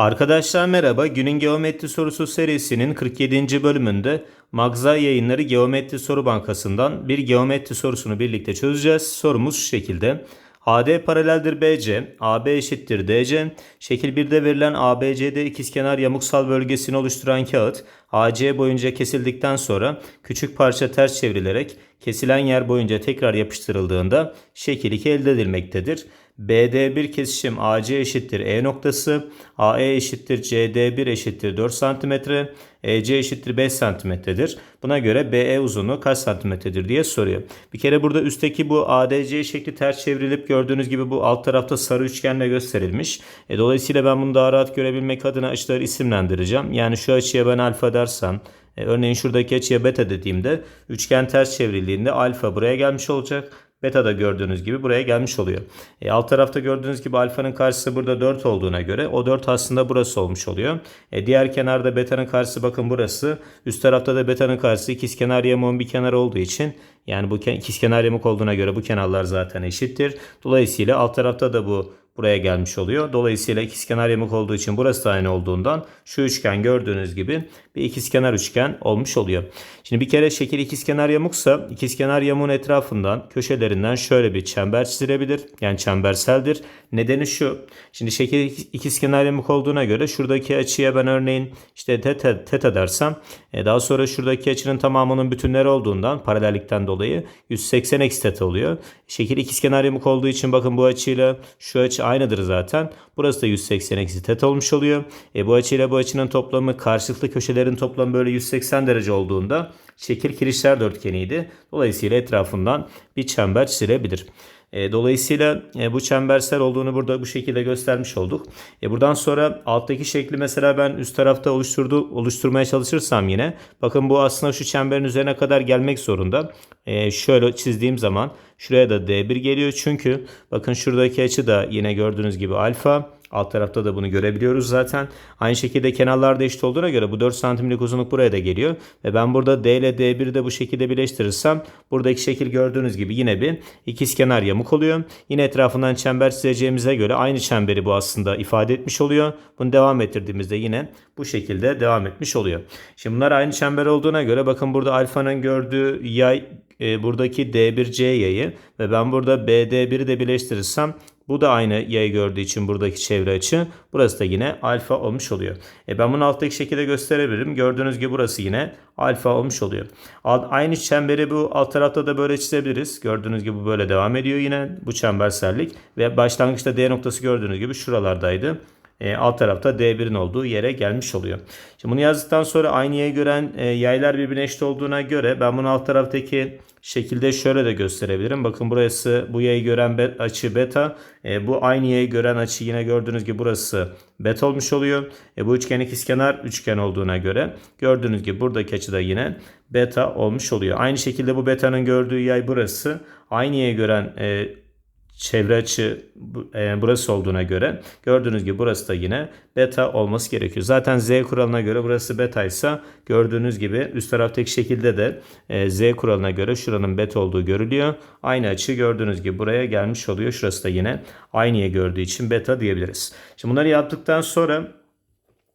Arkadaşlar merhaba. Günün Geometri Sorusu serisinin 47. bölümünde Magza Yayınları Geometri Soru Bankası'ndan bir geometri sorusunu birlikte çözeceğiz. Sorumuz şu şekilde. AD paraleldir BC, AB eşittir DC. Şekil 1'de verilen ABCD ikizkenar yamuksal bölgesini oluşturan kağıt AC boyunca kesildikten sonra küçük parça ters çevrilerek kesilen yer boyunca tekrar yapıştırıldığında şekil 2 elde edilmektedir. BD1 kesişim AC eşittir E noktası, AE eşittir CD1 eşittir 4 cm, EC eşittir 5 cm'dir. Buna göre BE uzunluğu kaç santimetredir diye soruyor. Bir kere burada üstteki bu ADC şekli ters çevrilip gördüğünüz gibi bu alt tarafta sarı üçgenle gösterilmiş. E, dolayısıyla ben bunu daha rahat görebilmek adına açıları isimlendireceğim. Yani şu açıya ben alfa dersem e, örneğin şuradaki açıya beta dediğimde üçgen ters çevrildiğinde alfa buraya gelmiş olacak. Beta da gördüğünüz gibi buraya gelmiş oluyor. E, alt tarafta gördüğünüz gibi alfanın karşısı burada 4 olduğuna göre o 4 aslında burası olmuş oluyor. E, diğer kenarda beta'nın karşısı bakın burası. Üst tarafta da beta'nın karşısı ikizkenar yamuğun bir kenar olduğu için yani bu ikizkenar yamuk olduğuna göre bu kenarlar zaten eşittir. Dolayısıyla alt tarafta da bu buraya gelmiş oluyor. Dolayısıyla ikizkenar yamuk olduğu için burası da aynı olduğundan şu üçgen gördüğünüz gibi bir ikizkenar üçgen olmuş oluyor. Şimdi bir kere şekil ikizkenar yamuksa ikizkenar yamuğun etrafından köşelerinden şöyle bir çember çizilebilir. Yani çemberseldir. Nedeni şu. Şimdi şekil ikizkenar yamuk olduğuna göre şuradaki açıya ben örneğin işte teta, teta dersem e, daha sonra şuradaki açının tamamının bütünleri olduğundan paralellikten dolayı 180 eksi teta oluyor. Şekil ikizkenar yamuk olduğu için bakın bu açıyla şu açı aynıdır zaten. Burası da 180 eksi teta olmuş oluyor. E, bu açıyla bu açının toplamı karşılıklı köşelerin toplamı böyle 180 derece olduğunda şekil kirişler dörtgeniydi. Dolayısıyla etrafından bir çember çizilebilir. E, dolayısıyla e, bu çembersel olduğunu burada bu şekilde göstermiş olduk. E, buradan sonra alttaki şekli mesela ben üst tarafta oluşturdu, oluşturmaya çalışırsam yine bakın bu aslında şu çemberin üzerine kadar gelmek zorunda. Şöyle çizdiğim zaman şuraya da D1 geliyor çünkü bakın şuradaki açı da yine gördüğünüz gibi alfa. Alt tarafta da bunu görebiliyoruz zaten. Aynı şekilde kenarlar da eşit olduğuna göre bu 4 santimlik uzunluk buraya da geliyor. Ve ben burada D ile D1'i de bu şekilde birleştirirsem buradaki şekil gördüğünüz gibi yine bir ikizkenar yamuk oluyor. Yine etrafından çember çizeceğimize göre aynı çemberi bu aslında ifade etmiş oluyor. Bunu devam ettirdiğimizde yine bu şekilde devam etmiş oluyor. Şimdi bunlar aynı çember olduğuna göre bakın burada alfanın gördüğü yay e, buradaki D1C yayı ve ben burada BD1'i de birleştirirsem bu da aynı yayı gördüğü için buradaki çevre açı. Burası da yine alfa olmuş oluyor. E ben bunu alttaki şekilde gösterebilirim. Gördüğünüz gibi burası yine alfa olmuş oluyor. Aynı çemberi bu alt tarafta da böyle çizebiliriz. Gördüğünüz gibi böyle devam ediyor yine bu çembersellik. Ve başlangıçta D noktası gördüğünüz gibi şuralardaydı e, alt tarafta D1'in olduğu yere gelmiş oluyor. Şimdi bunu yazdıktan sonra aynı yayı gören e, yaylar birbirine eşit olduğuna göre ben bunu alt taraftaki şekilde şöyle de gösterebilirim. Bakın burası bu yayı gören be, açı beta. E, bu aynı yayı gören açı yine gördüğünüz gibi burası beta olmuş oluyor. E, bu üçgen ikizkenar üçgen olduğuna göre gördüğünüz gibi buradaki açı da yine beta olmuş oluyor. Aynı şekilde bu betanın gördüğü yay burası. Aynı yayı gören e, çevre açı e, burası olduğuna göre gördüğünüz gibi burası da yine beta olması gerekiyor. Zaten z kuralına göre burası beta ise gördüğünüz gibi üst taraftaki şekilde de e, z kuralına göre şuranın beta olduğu görülüyor. Aynı açı gördüğünüz gibi buraya gelmiş oluyor. Şurası da yine aynıya gördüğü için beta diyebiliriz. Şimdi bunları yaptıktan sonra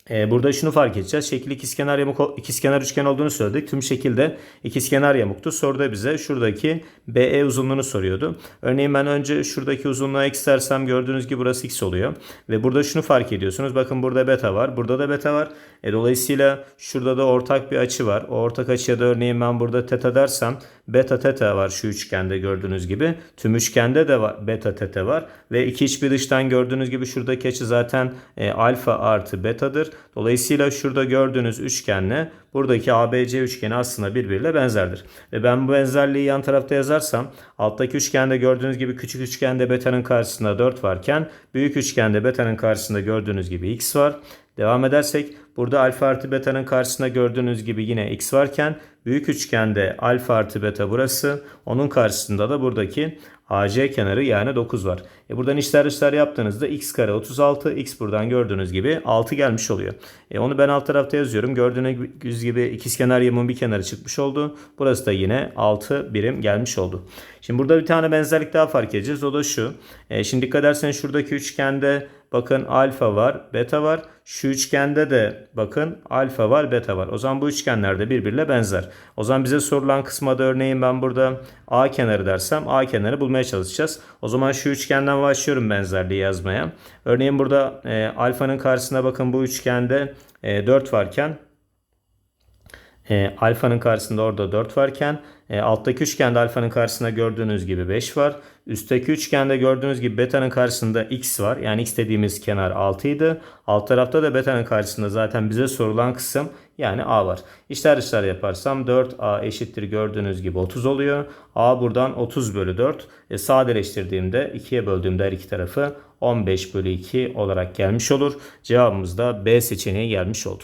ee, burada şunu fark edeceğiz. Şekil ikizkenar yamuk ikizkenar üçgen olduğunu söyledik. Tüm şekilde ikizkenar yamuktu. Soruda bize şuradaki BE uzunluğunu soruyordu. Örneğin ben önce şuradaki uzunluğu x dersem gördüğünüz gibi burası x oluyor. Ve burada şunu fark ediyorsunuz. Bakın burada beta var. Burada da beta var. E, dolayısıyla şurada da ortak bir açı var. O ortak açıya da örneğin ben burada teta dersem beta teta var şu üçgende gördüğünüz gibi. Tüm üçgende de var, beta teta var. Ve iki iç dıştan gördüğünüz gibi şuradaki açı zaten e, alfa artı betadır. Dolayısıyla şurada gördüğünüz üçgenle buradaki ABC üçgeni aslında birbiriyle benzerdir. Ve ben bu benzerliği yan tarafta yazarsam alttaki üçgende gördüğünüz gibi küçük üçgende beta'nın karşısında 4 varken büyük üçgende beta'nın karşısında gördüğünüz gibi x var. Devam edersek burada alfa artı beta'nın karşısında gördüğünüz gibi yine x varken büyük üçgende alfa artı beta burası. Onun karşısında da buradaki AC kenarı yani 9 var. E buradan içler dışlar yaptığınızda x kare 36 x buradan gördüğünüz gibi 6 gelmiş oluyor. E onu ben alt tarafta yazıyorum. Gördüğünüz gibi ikizkenar yamuğun bir kenarı çıkmış oldu. Burası da yine 6 birim gelmiş oldu. Şimdi burada bir tane benzerlik daha fark edeceğiz. O da şu. E şimdi dikkat ederseniz şuradaki üçgende bakın alfa var, beta var. Şu üçgende de bakın alfa var, beta var. O zaman bu üçgenler de birbirine benzer. O zaman bize sorulan kısma da örneğin ben burada A kenarı dersem A kenarı bulmaya çalışacağız. O zaman şu üçgenden başlıyorum benzerliği yazmaya. Örneğin burada e, alfanın karşısına bakın bu üçgende e, 4 varken e, alfanın karşısında orada 4 varken e, alttaki üçgende alfanın karşısında gördüğünüz gibi 5 var. Üstteki üçgende gördüğünüz gibi beta'nın karşısında x var. Yani x dediğimiz kenar 6 idi. Alt tarafta da beta'nın karşısında zaten bize sorulan kısım yani a var. İşler dışlar yaparsam 4a eşittir gördüğünüz gibi 30 oluyor. a buradan 30 bölü 4. E, sadeleştirdiğimde 2'ye böldüğümde her iki tarafı 15 bölü 2 olarak gelmiş olur. Cevabımız da B seçeneği gelmiş oldu.